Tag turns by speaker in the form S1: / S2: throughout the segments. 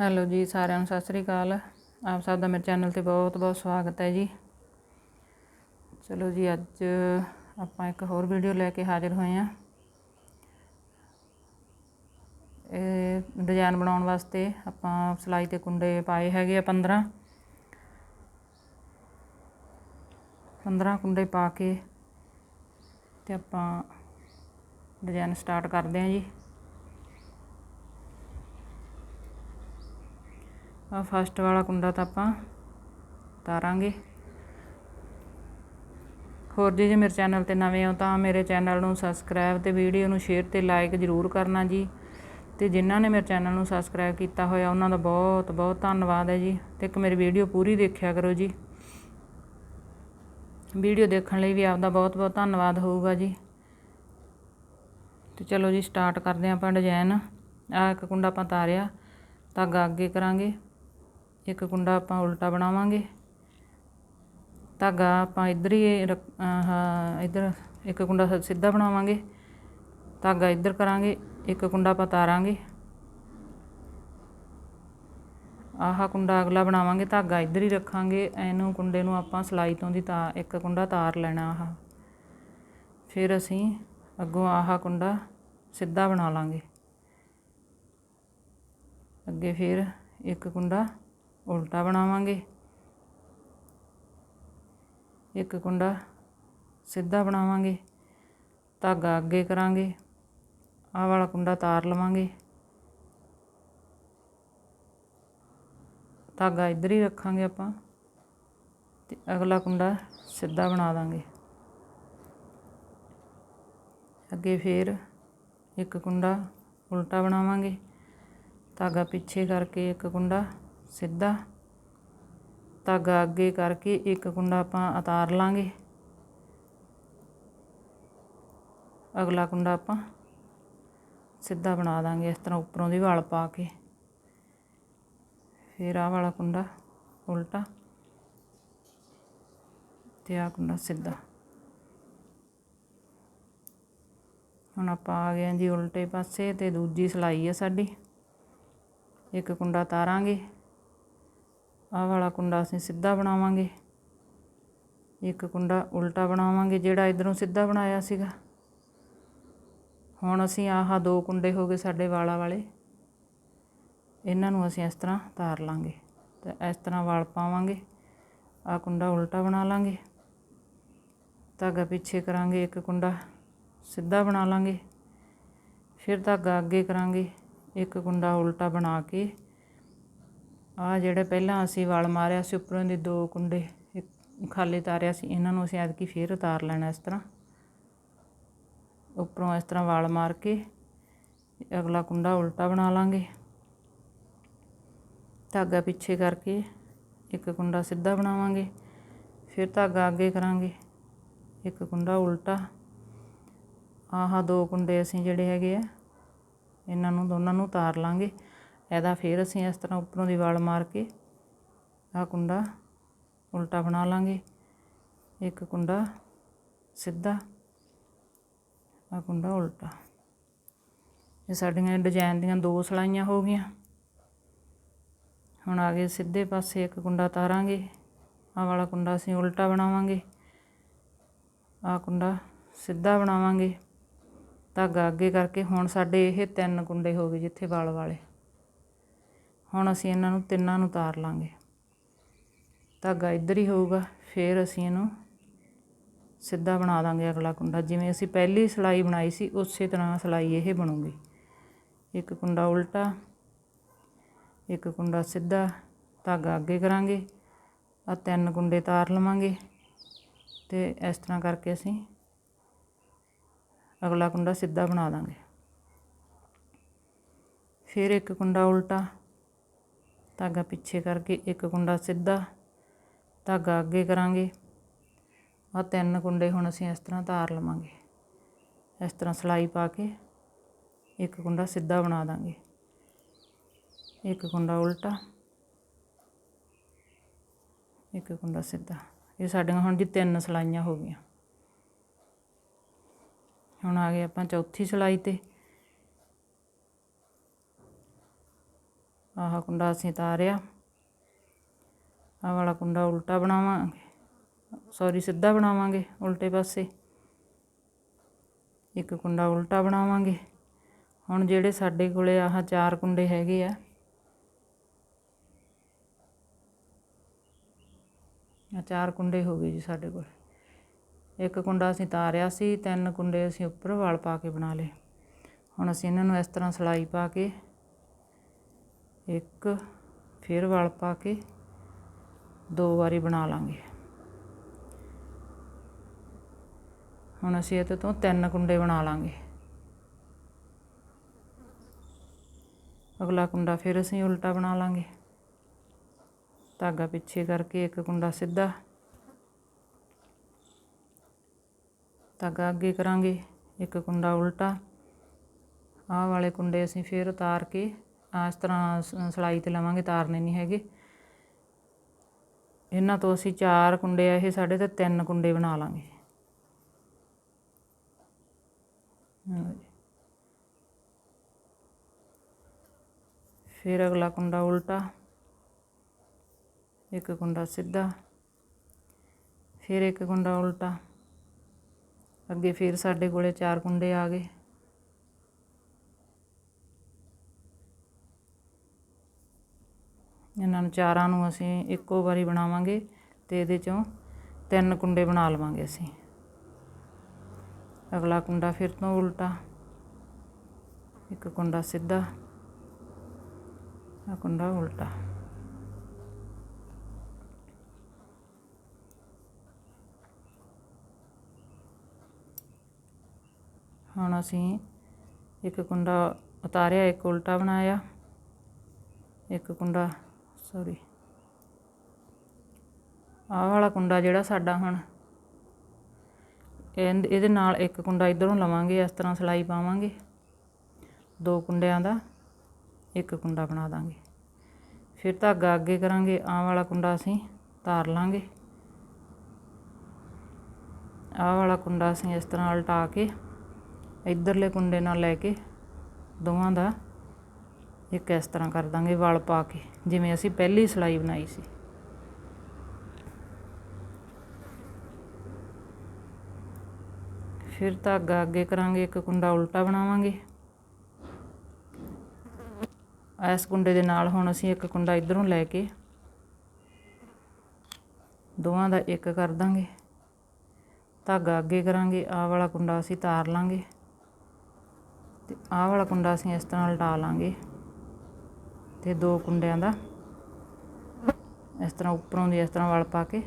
S1: Hello ਜੀ, ਸਾਰਿਆਂ ਨੂੰ ਸਤਿ ਸ੍ਰੀ ਅਕਾਲ। ਆਪ ਸਭ ਦਾ ਮੇਰੇ ਚੈਨਲ ਤੇ ਬਹੁਤ ਬਹੁਤ ਸਵਾਗਤ ਹੈ ਜੀ। ਚਲੋ ਜੀ, ਅੱਜ ਆਪਾਂ ਇੱਕ ਹੋਰ ਵੀਡੀਓ ਲੈ ਕੇ ਹਾਜ਼ਰ ਹੋਏ ਹਾਂ। ਇਹ ਡਿਜ਼ਾਈਨ ਬਣਾਉਣ ਵਾਸਤੇ ਆਪਾਂ ਸਿਲਾਈ ਤੇ ਕੁੰਡੇ ਪਾਏ ਹੈਗੇ ਆ 15 15 ਕੁੰਡੇ ਪਾ ਕੇ ਤੇ ਆਪਾਂ ਡਿਜ਼ਾਈਨ ਸਟਾਰਟ ਕਰਦੇ ਹਾਂ ਜੀ। ਆ ਫਸਟ ਵਾਲਾ ਕੁੰਡਾ ਤਾਂ ਆਪਾਂ ਤਾਰਾਂਗੇ। ਹੋਰ ਜੀ, ਜੇ ਮੇਰੇ ਚੈਨਲ ਤੇ ਨਵੇਂ ਹੋ ਤਾਂ ਮੇਰੇ ਚੈਨਲ ਨੂੰ ਸਬਸਕ੍ਰਾਈਬ ਤੇ ਵੀਡੀਓ ਨੂੰ ਸ਼ੇਅਰ ਤੇ ਲਾਈਕ ਜ਼ਰੂਰ ਕਰਨਾ ਜੀ। ਤੇ ਜਿਨ੍ਹਾਂ ਨੇ ਮੇਰੇ ਚੈਨਲ ਨੂੰ ਸਬਸਕ੍ਰਾਈਬ ਕੀਤਾ ਹੋਇਆ, ਉਹਨਾਂ ਦਾ ਬਹੁਤ ਬਹੁਤ ਧੰਨਵਾਦ ਹੈ ਜੀ। ਤੇ ਇੱਕ ਮੇਰੀ ਵੀਡੀਓ ਪੂਰੀ ਦੇਖਿਆ ਕਰੋ ਜੀ। ਵੀਡੀਓ ਦੇਖਣ ਲਈ ਵੀ ਆਪਦਾ ਬਹੁਤ ਬਹੁਤ ਧੰਨਵਾਦ ਹੋਊਗਾ ਜੀ। ਤੇ ਚਲੋ ਜੀ ਸਟਾਰਟ ਕਰਦੇ ਹਾਂ ਆਪਾਂ ਡਿਜ਼ਾਈਨ ਆ ਇੱਕ ਕੁੰਡਾ ਆਪਾਂ ਤਾਰਿਆ, ਧਾਗਾ ਅੱਗੇ ਕਰਾਂਗੇ। ਇੱਕ ਕੁੰਡਾ ਆਪਾਂ ਉਲਟਾ ਬਣਾਵਾਂਗੇ। ਧਾਗਾ ਆਪਾਂ ਇੱਧਰ ਹੀ ਆਹ, ਇੱਧਰ ਇੱਕ ਕੁੰਡਾ ਸਿੱਧਾ ਬਣਾਵਾਂਗੇ। ਧਾਗਾ ਇੱਧਰ ਕਰਾਂਗੇ, ਇੱਕ ਕੁੰਡਾ ਆਪਾਂ ਤਾਰਾਂਗੇ। ਆਹ ਕੁੰਡਾ ਅਗਲਾ ਬਣਾਵਾਂਗੇ, ਧਾਗਾ ਇੱਧਰ ਹੀ ਰੱਖਾਂਗੇ। ਇਹਨੂੰ ਕੁੰਡੇ ਨੂੰ ਆਪਾਂ ਸਲਾਈ ਤੋਂ ਦੀ ਤਾਂ ਇੱਕ ਕੁੰਡਾ ਤਾਰ ਲੈਣਾ ਆਹ। ਫਿਰ ਅਸੀਂ ਅੱਗੋਂ ਆਹ ਕੁੰਡਾ ਸਿੱਧਾ ਬਣਾ ਲਾਂਗੇ। ਅੱਗੇ ਫਿਰ ਇੱਕ ਕੁੰਡਾ ਉਲਟਾ ਬਣਾਵਾਂਗੇ। ਇੱਕ ਕੁੰਡਾ ਸਿੱਧਾ ਬਣਾਵਾਂਗੇ। ਧਾਗਾ ਅੱਗੇ ਕਰਾਂਗੇ। ਆਹ ਵਾਲਾ ਕੁੰਡਾ ਤਾਰ ਲਵਾਂਗੇ। ਧਾਗਾ ਇੱਧਰ ਹੀ ਰੱਖਾਂਗੇ ਆਪਾਂ ਤੇ ਅਗਲਾ ਕੁੰਡਾ ਸਿੱਧਾ ਬਣਾ ਦਾਂਗੇ। ਅੱਗੇ ਫੇਰ ਇੱਕ ਕੁੰਡਾ ਉਲਟਾ ਬਣਾਵਾਂਗੇ। ਧਾਗਾ ਪਿੱਛੇ ਕਰਕੇ ਇੱਕ ਕੁੰਡਾ ਸਿੱਧਾ ਧਾਗਾ ਅੱਗੇ ਕਰਕੇ ਇੱਕ ਕੁੰਡਾ ਆਪਾਂ ਉਤਾਰ ਲਾਂਗੇ। ਅਗਲਾ ਕੁੰਡਾ ਆਪਾਂ ਸਿੱਧਾ ਬਣਾ ਦਾਂਗੇ ਇਸ ਤਰ੍ਹਾਂ ਉੱਪਰੋਂ ਦੀ ਵਾਲ ਪਾ ਕੇ। ਫਿਰ ਆਹ ਵਾਲਾ ਕੁੰਡਾ ਉਲਟਾ ਤੇ ਆਹ ਕੁੰਡਾ ਸਿੱਧਾ। ਹੁਣ ਆਪਾਂ ਆ ਗਏ ਜੀ ਉਲਟੇ ਪਾਸੇ ਤੇ ਦੂਜੀ ਸਲਾਈ ਆ ਸਾਡੀ। ਇੱਕ ਕੁੰਡਾ ਤਾਰਾਂਗੇ ਆਹ ਵਾਲਾ ਕੁੰਡਾ ਅਸੀਂ ਸਿੱਧਾ ਬਣਾਵਾਂਗੇ। ਇੱਕ ਕੁੰਡਾ ਉਲਟਾ ਬਣਾਵਾਂਗੇ, ਜਿਹੜਾ ਇਧਰੋਂ ਸਿੱਧਾ ਬਣਾਇਆ ਸੀਗਾ। ਹੁਣ ਅਸੀਂ ਆਹ ਦੋ ਕੁੰਡੇ ਹੋ ਗਏ ਸਾਡੇ ਵਾਲਾ ਵਾਲੇ। ਇਹਨਾਂ ਨੂੰ ਅਸੀਂ ਇਸ ਤਰ੍ਹਾਂ ਤਾਰ ਲਾਂਗੇ ਤੇ ਇਸ ਤਰ੍ਹਾਂ ਵਾਲ ਪਾਵਾਂਗੇ। ਆਹ ਕੁੰਡਾ ਉਲਟਾ ਬਣਾ ਲਾਂਗੇ। ਧਾਗਾ ਪਿੱਛੇ ਕਰਾਂਗੇ, ਇੱਕ ਕੁੰਡਾ ਸਿੱਧਾ ਬਣਾ ਲਾਂਗੇ। ਫਿਰ ਧਾਗਾ ਅੱਗੇ ਕਰਾਂਗੇ। ਇੱਕ ਕੁੰਡਾ ਉਲਟਾ ਬਣਾ ਕੇ ਆ ਜਿਹੜੇ ਪਹਿਲਾਂ ਅਸੀਂ ਵਲ ਮਾਰਿਆ ਸੀ, ਉੱਪਰੋਂ ਦੇ ਦੋ ਕੁੰਡੇ ਖਾਲੀ ਤਾਰਿਆ ਸੀ, ਇਹਨਾਂ ਨੂੰ ਅਸੀਂ ਐਤਕੀ ਫੇਰ ਉਤਾਰ ਲੈਣਾ ਇਸ ਤਰ੍ਹਾਂ। ਉੱਪਰੋਂ ਇਸ ਤਰ੍ਹਾਂ ਵਾਲ ਮਾਰ ਕੇ ਅਗਲਾ ਕੁੰਡਾ ਉਲਟਾ ਬਣਾ ਲਾਂਗੇ। ਧਾਗਾ ਪਿੱਛੇ ਕਰਕੇ ਇੱਕ ਕੁੰਡਾ ਸਿੱਧਾ ਬਣਾਵਾਂਗੇ, ਫਿਰ ਧਾਗਾ ਅੱਗੇ ਕਰਾਂਗੇ। ਇੱਕ ਕੁੰਡਾ ਉਲਟਾ। ਆਹ ਦੋ ਕੁੰਡੇ ਅਸੀਂ ਜਿਹੜੇ ਹੈਗੇ ਆ, ਇਹਨਾਂ ਨੂੰ ਦੋਨਾਂ ਨੂੰ ਉਤਾਰ ਲਾਂਗੇ। ਇਹਦਾ ਫਿਰ ਅਸੀਂ ਇਸ ਤਰ੍ਹਾਂ ਉੱਪਰੋਂ ਦੀ ਵਾਲ ਮਾਰ ਕੇ ਆਹ ਕੁੰਡਾ ਉਲਟਾ ਬਣਾ ਲਾਂਗੇ। ਇੱਕ ਕੁੰਡਾ ਸਿੱਧਾ, ਆਹ ਕੁੰਡਾ ਉਲਟਾ। ਇਹ ਸਾਡੀਆਂ ਡਿਜ਼ਾਈਨ ਦੀਆਂ ਦੋ ਸਲਾਈਆਂ ਹੋ ਗਈਆਂ। ਹੁਣ ਆ ਗਏ ਸਿੱਧੇ ਪਾਸੇ ਇੱਕ ਕੁੰਡਾ ਤਾਰਾਂਗੇ। ਆਹ ਵਾਲਾ ਕੁੰਡਾ ਅਸੀਂ ਉਲਟਾ ਬਣਾਵਾਂਗੇ। ਆਹ ਕੁੰਡਾ ਸਿੱਧਾ ਬਣਾਵਾਂਗੇ। ਧਾਗਾ ਅੱਗੇ ਕਰਕੇ ਹੁਣ ਸਾਡੇ ਇਹ ਤਿੰਨ ਕੁੰਡੇ ਹੋ ਗਏ ਜਿੱਥੇ ਵਾਲ ਵਾਲੇ। ਹੁਣ ਅਸੀਂ ਇਹਨਾਂ ਨੂੰ ਤਿੰਨਾਂ ਨੂੰ ਤਾਰ ਲਾਂਗੇ। ਧਾਗਾ ਇੱਧਰ ਹੀ ਹੋਊਗਾ, ਫਿਰ ਅਸੀਂ ਇਹਨੂੰ ਸਿੱਧਾ ਬਣਾ ਦਾਂਗੇ ਅਗਲਾ ਕੁੰਡਾ। ਜਿਵੇਂ ਅਸੀਂ ਪਹਿਲੀ ਸਲਾਈ ਬਣਾਈ ਸੀ, ਉਸੇ ਤਰ੍ਹਾਂ ਸਲਾਈ ਇਹ ਬਣੂਗੀ। ਇੱਕ ਕੁੰਡਾ ਉਲਟਾ, ਇੱਕ ਕੁੰਡਾ ਸਿੱਧਾ, ਧਾਗਾ ਅੱਗੇ ਕਰਾਂਗੇ ਆ ਤਿੰਨ ਕੁੰਡੇ ਤਾਰ ਲਵਾਂਗੇ ਤੇ ਇਸ ਤਰ੍ਹਾਂ ਕਰਕੇ ਅਸੀਂ ਅਗਲਾ ਕੁੰਡਾ ਸਿੱਧਾ ਬਣਾ ਦਾਂਗੇ। ਫਿਰ ਇੱਕ ਕੁੰਡਾ ਉਲਟਾ ਧਾਗਾ ਪਿੱਛੇ ਕਰਕੇ ਇੱਕ ਕੁੰਡਾ ਸਿੱਧਾ ਧਾਗਾ ਅੱਗੇ ਕਰਾਂਗੇ। ਆ ਤਿੰਨ ਕੁੰਡੇ ਹੁਣ ਅਸੀਂ ਇਸ ਤਰ੍ਹਾਂ ਤਾਰ ਲਵਾਂਗੇ। ਇਸ ਤਰ੍ਹਾਂ ਸਲਾਈ ਪਾ ਕੇ ਇੱਕ ਕੁੰਡਾ ਸਿੱਧਾ ਬਣਾ ਦਾਂਗੇ। ਇੱਕ ਕੁੰਡਾ ਉਲਟਾ, ਇੱਕ ਕੁੰਡਾ ਸਿੱਧਾ। ਇਹ ਸਾਡੀਆਂ ਹੁਣ ਜੀ ਤਿੰਨ ਸਲਾਈਆਂ ਹੋ ਗਈਆਂ। ਹੁਣ ਆ ਗਏ ਆਪਾਂ ਚੌਥੀ ਸਲਾਈ ਤੇ। ਆਹ ਕੁੰਡਾ ਅਸੀਂ ਤਾਰਿਆ। ਆਹ ਵਾਲਾ ਕੁੰਡਾ ਉਲਟਾ ਬਣਾਵਾਂਗੇ। ਸੌਰੀ ਸਿੱਧਾ ਬਣਾਵਾਂਗੇ ਉਲਟੇ ਪਾਸੇ। ਇੱਕ ਕੁੰਡਾ ਉਲਟਾ ਬਣਾਵਾਂਗੇ। ਹੁਣ ਜਿਹੜੇ ਸਾਡੇ ਕੋਲੇ ਆਹ ਚਾਰ ਕੁੰਡੇ ਹੈਗੇ ਆ। ਆ ਚਾਰ ਕੁੰਡੇ ਹੋ ਗਏ ਜੀ ਸਾਡੇ ਕੋਲ। ਇੱਕ ਕੁੰਡਾ ਅਸੀਂ ਤਾਰਿਆ ਸੀ, ਤਿੰਨ ਕੁੰਡੇ ਅਸੀਂ ਉੱਪਰ ਵਾਲ ਪਾ ਕੇ ਬਣਾ ਲਏ। ਹੁਣ ਅਸੀਂ ਇਹਨਾਂ ਨੂੰ ਇਸ ਤਰ੍ਹਾਂ ਸਲਾਈ ਪਾ ਕੇ ਇੱਕ ਫਿਰ ਵਲ ਪਾ ਕੇ ਦੋ ਵਾਰੀ ਬਣਾ ਲਾਂਗੇ। ਹੁਣ ਅਸੀਂ ਇਹਦੇ ਤੋਂ ਤਿੰਨ ਕੁੰਡੇ ਬਣਾ ਲਾਂਗੇ। ਅਗਲਾ ਕੁੰਡਾ ਫਿਰ ਅਸੀਂ ਉਲਟਾ ਬਣਾ ਲਾਂਗੇ। ਧਾਗਾ ਪਿੱਛੇ ਕਰਕੇ ਇੱਕ ਕੁੰਡਾ ਸਿੱਧਾ। ਧਾਗਾ ਅੱਗੇ ਕਰਾਂਗੇ, ਇੱਕ ਕੁੰਡਾ ਉਲਟਾ। ਆਹ ਵਾਲੇ ਕੁੰਡੇ ਅਸੀਂ ਫਿਰ ਉਤਾਰ ਕੇ ਇਸ ਤਰ੍ਹਾਂ ਸ- ਸਲਾਈ ਤੇ ਲਵਾਂਗੇ ਤਾਰਨੇ ਨਹੀਂ ਹੈਗੇ। ਇਹਨਾਂ ਤੋਂ ਅਸੀਂ ਚਾਰ ਕੁੰਡੇ ਆ, ਇਹ ਸਾਡੇ ਤੇ ਤਿੰਨ ਕੁੰਡੇ ਬਣਾ ਲਾਂਗੇ। ਫਿਰ ਅਗਲਾ ਕੁੰਡਾ ਉਲਟਾ, ਇੱਕ ਕੁੰਡਾ ਸਿੱਧਾ, ਫਿਰ ਇੱਕ ਕੁੰਡਾ ਉਲਟਾ। ਅੱਗੇ ਫਿਰ ਸਾਡੇ ਕੋਲੇ ਚਾਰ ਕੁੰਡੇ ਆ ਗਏ। ਇਹਨਾਂ ਨੂੰ ਚਾਰਾਂ ਨੂੰ ਅਸੀਂ ਇੱਕੋ ਵਾਰੀ ਬਣਾਵਾਂਗੇ ਤੇ ਇਹਦੇ ਚੋਂ ਤਿੰਨ ਕੁੰਡੇ ਬਣਾ ਲਵਾਂਗੇ ਅਸੀਂ। ਅਗਲਾ ਕੁੰਡਾ ਫਿਰ ਤੋਂ ਉਲਟਾ। ਇੱਕ ਕੁੰਡਾ ਸਿੱਧਾ ਆ ਕੁੰਡਾ ਉਲਟਾ। ਹੁਣ ਅਸੀਂ ਇੱਕ ਕੁੰਡਾ ਉਤਾਰਿਆ, ਇੱਕ ਉਲਟਾ ਬਣਾਇਆ, ਇੱਕ ਕੁੰਡਾ ਸੌਰੀ ਆਹ ਵਾਲਾ ਕੁੰਡਾ ਜਿਹੜਾ ਸਾਡਾ ਹੁਣ, ਇਹਨ- ਇਹਦੇ ਨਾਲ ਇੱਕ ਕੁੰਡਾ ਇਧਰੋਂ ਲਵਾਂਗੇ, ਇਸ ਤਰ੍ਹਾਂ ਸਲਾਈ ਪਾਵਾਂਗੇ। ਦੋ ਕੁੰਡਿਆਂ ਦਾ ਇੱਕ ਕੁੰਡਾ ਬਣਾ ਦਾਂਗੇ। ਫਿਰ ਧਾਗਾ ਅੱਗੇ ਕਰਾਂਗੇ, ਆਹ ਵਾਲਾ ਕੁੰਡਾ ਅਸੀਂ ਤਾਰ ਲਾਂਗੇ। ਆਹ ਵਾਲਾ ਕੁੰਡਾ ਅਸੀਂ ਇਸ ਤਰ੍ਹਾਂ ਉਲਟਾ ਕੇ, ਇਧਰਲੇ ਕੁੰਡੇ ਨਾਲ ਲੈ ਕੇ ਦੋਵਾਂ ਦਾ ਇੱਕ ਇਸ ਤਰ੍ਹਾਂ ਕਰ ਦਾਂਗੇ ਵਲ ਪਾ ਕੇ, ਜਿਵੇਂ ਅਸੀਂ ਪਹਿਲੀ ਸਲਾਈ ਬਣਾਈ ਸੀ। ਫਿਰ ਧਾਗਾ ਅੱਗੇ ਕਰਾਂਗੇ, ਇੱਕ ਕੁੰਡਾ ਉਲਟਾ ਬਣਾਵਾਂਗੇ। ਇਸ ਕੁੰਡੇ ਦੇ ਨਾਲ ਹੁਣ ਅਸੀਂ ਇੱਕ ਕੁੰਡਾ ਇਧਰੋਂ ਲੈ ਕੇ ਦੋਵਾਂ ਦਾ ਇੱਕ ਕਰ ਦਾਂਗੇ। ਧਾਗਾ ਅੱਗੇ ਕਰਾਂਗੇ, ਆਹ ਵਾਲਾ ਕੁੰਡਾ ਅਸੀਂ ਤਾਰ ਲਾਂਗੇ ਤੇ ਆਹ ਵਾਲਾ ਕੁੰਡਾ ਅਸੀਂ ਇਸ ਤਰ੍ਹਾਂ ਲਟਾ ਲਾਂਗੇ। ਤੇ ਦੋ ਕੁੰਡਿਆਂ ਦਾ। ਇਸ ਤਰ੍ਹਾਂ ਉੱਪਰੋਂ ਦੀ ਇਸ ਤਰ੍ਹਾਂ ਵਲ ਪਾ ਕੇ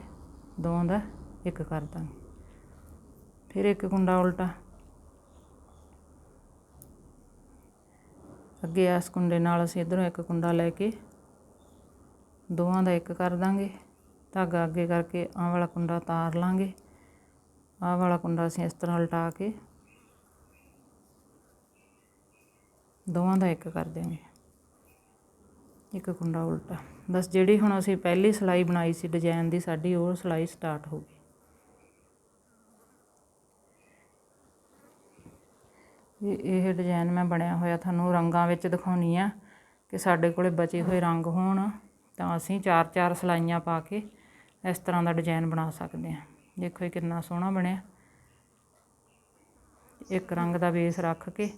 S1: ਦੋਵਾਂ ਦਾ ਇੱਕ ਕਰ ਦਾਂਗੇ। ਫਿਰ ਇੱਕ ਕੁੰਡਾ ਉਲਟਾ। ਅੱਗੇ ਇਸ ਕੁੰਡੇ ਨਾਲ ਅਸੀਂ ਇਧਰੋਂ ਇੱਕ ਕੁੰਡਾ ਲੈ ਕੇ ਦੋਵਾਂ ਦਾ ਇੱਕ ਕਰ ਦਾਂਗੇ। ਧਾਗਾ ਅੱਗੇ ਕਰਕੇ ਆਹ ਵਾਲਾ ਕੁੰਡਾ ਤਾਰ ਲਾਂਗੇ। ਆਹ ਵਾਲਾ ਕੁੰਡਾ ਅਸੀਂ ਇਸ ਤਰ੍ਹਾਂ ਉਲਟਾ ਕੇ ਦੋਵਾਂ ਦਾ ਇੱਕ ਕਰ ਦਿਆਂਗੇ। ਇੱਕ ਕੁੰਡਾ ਉਲਟਾ। ਬਸ ਜਿਹੜੀ ਹੁਣ ਅਸੀਂ ਪਹਿਲੀ ਸਲਾਈ ਬਣਾਈ ਸੀ ਡਿਜ਼ਾਈਨ ਦੀ, ਸਾਡੀ ਉਹ ਸਲਾਈ ਸਟਾਰਟ ਹੋ ਗਈ। ਇਹ ਇਹ ਡਿਜ਼ਾਈਨ ਮੈਂ ਬਣਿਆ ਹੋਇਆ ਤੁਹਾਨੂੰ ਰੰਗਾਂ ਵਿੱਚ ਦਿਖਾਉਣੀ ਆ ਕਿ ਸਾਡੇ ਕੋਲੇ ਬਚੇ ਹੋਏ ਰੰਗ ਹੋਣ, ਤਾਂ ਅਸੀਂ ਚਾਰ ਚਾਰ ਸਲਾਈਆਂ ਪਾ ਕੇ ਇਸ ਤਰ੍ਹਾਂ ਦਾ ਡਿਜ਼ਾਈਨ ਬਣਾ ਸਕਦੇ ਹਾਂ। ਦੇਖੋ ਇਹ ਕਿੰਨਾ ਸੋਹਣਾ ਬਣਿਆ। ਇੱਕ ਰੰਗ ਦਾ ਬੇਸ ਰੱਖ ਕੇ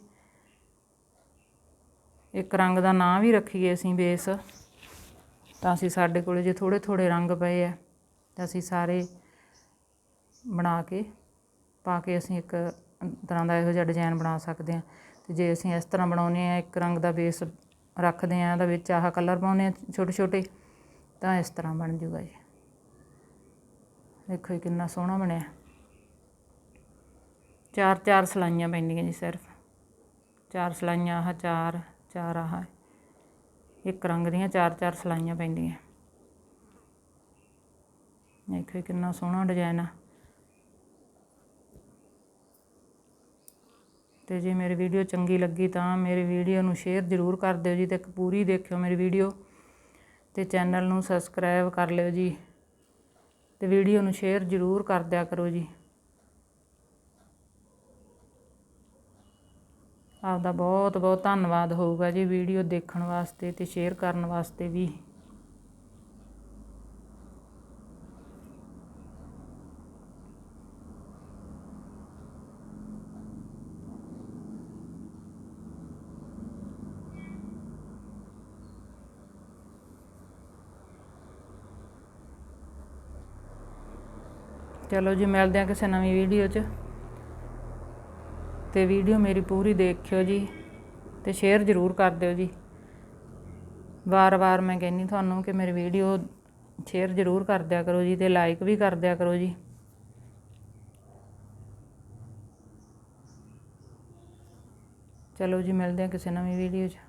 S1: ਇੱਕ ਰੰਗ ਦਾ ਨਾਂ ਵੀ ਰੱਖੀਏ ਅਸੀਂ ਬੇਸ। ਤਾਂ ਅਸੀਂ ਸਾਡੇ ਕੋਲ ਜੇ ਥੋੜੇ ਥੋੜੇ ਰੰਗ ਪਏ ਆ, ਤਾਂ ਅਸੀਂ ਸਾਰੇ ਬਣਾ ਕੇ ਪਾ ਕੇ ਅਸੀਂ ਇੱਕ ਤਰ੍ਹਾਂ ਦਾ ਇਹੋ ਜਿਹਾ ਡਿਜ਼ਾਈਨ ਬਣਾ ਸਕਦੇ ਹਾਂ। ਤੇ ਜੇ ਅਸੀਂ ਇਸ ਤਰ੍ਹਾਂ ਬਣਾਉਂਦੇ ਆ ਇੱਕ ਰੰਗ ਦਾ ਬੇਸ ਰੱਖਦੇ ਆ ਉਹਦੇ ਵਿੱਚ ਆਹ ਕਲਰ ਪਾਉਂਦੇ ਆ ਛੋਟੇ ਛੋਟੇ, ਤਾਂ ਇਸ ਤਰ੍ਹਾਂ ਬਣ ਜੂਗਾ ਜੀ। ਦੇਖੋ ਇਹ ਕਿੰਨਾ ਸੋਹਣਾ ਬਣਿਆ। ਚਾਰ ਚਾਰ ਸਲਾਈਆਂ ਪੈਂਦੀਆਂ ਜੀ ਸਿਰਫ। ਚਾਰ ਸਲਾਈਆਂ, ਆਹ ਚਾਰ। ਚਾਰ ਆਹ। ਇੱਕ ਰੰਗ ਦੀਆਂ ਚਾਰ ਚਾਰ ਸਲਾਈਆਂ ਪੈਂਦੀਆਂ। ਦੇਖੋ ਕਿੰਨਾ ਸੋਹਣਾ ਡਿਜ਼ਾਈਨ ਆ। ਤੇ ਜੇ ਮੇਰੀ ਵੀਡੀਓ ਚੰਗੀ ਲੱਗੀ ਤਾਂ ਮੇਰੀ ਵੀਡੀਓ ਨੂੰ ਸ਼ੇਅਰ ਜ਼ਰੂਰ ਕਰ ਦਿਓ ਜੀ ਤੇ ਇੱਕ ਪੂਰੀ ਦੇਖਿਓ ਮੇਰੀ ਵੀਡੀਓ। ਤੇ ਚੈਨਲ ਨੂੰ ਸਬਸਕ੍ਰਾਈਬ ਕਰ ਲਿਓ ਜੀ। ਤੇ ਵੀਡੀਓ ਨੂੰ ਸ਼ੇਅਰ ਜ਼ਰੂਰ ਕਰ ਦਿਆ ਕਰੋ ਜੀ। ਆਪਦਾ ਬਹੁਤ ਬਹੁਤ ਧੰਨਵਾਦ ਹੋਊਗਾ ਜੀ ਵੀਡੀਓ ਦੇਖਣ ਵਾਸਤੇ ਤੇ ਸ਼ੇਅਰ ਕਰਨ ਵਾਸਤੇ ਵੀ। ਚਲੋ ਜੀ, ਮਿਲਦੇ ਆ ਕਿਸੇ ਨਵੀਂ ਵੀਡੀਓ 'ਚ। ਤੇ ਵੀਡੀਓ ਮੇਰੀ ਪੂਰੀ ਦੇਖਿਓ ਜੀ ਤੇ ਸ਼ੇਅਰ ਜ਼ਰੂਰ ਕਰ ਦਿਓ ਜੀ। ਵਾਰ-ਵਾਰ ਮੈਂ ਕਹਿੰਨੀ ਤੁਹਾਨੂੰ ਕਿ ਮੇਰੀ ਵੀਡੀਓ ਸ਼ੇਅਰ ਜ਼ਰੂਰ ਕਰ ਦਿਆ ਕਰੋ ਜੀ ਤੇ ਲਾਈਕ ਵੀ ਕਰ ਦਿਆ ਕਰੋ ਜੀ। ਚਲੋ ਜੀ, ਮਿਲਦੇ ਹਾਂ ਕਿਸੇ ਨਵੀਂ ਵੀਡੀਓ 'ਚ।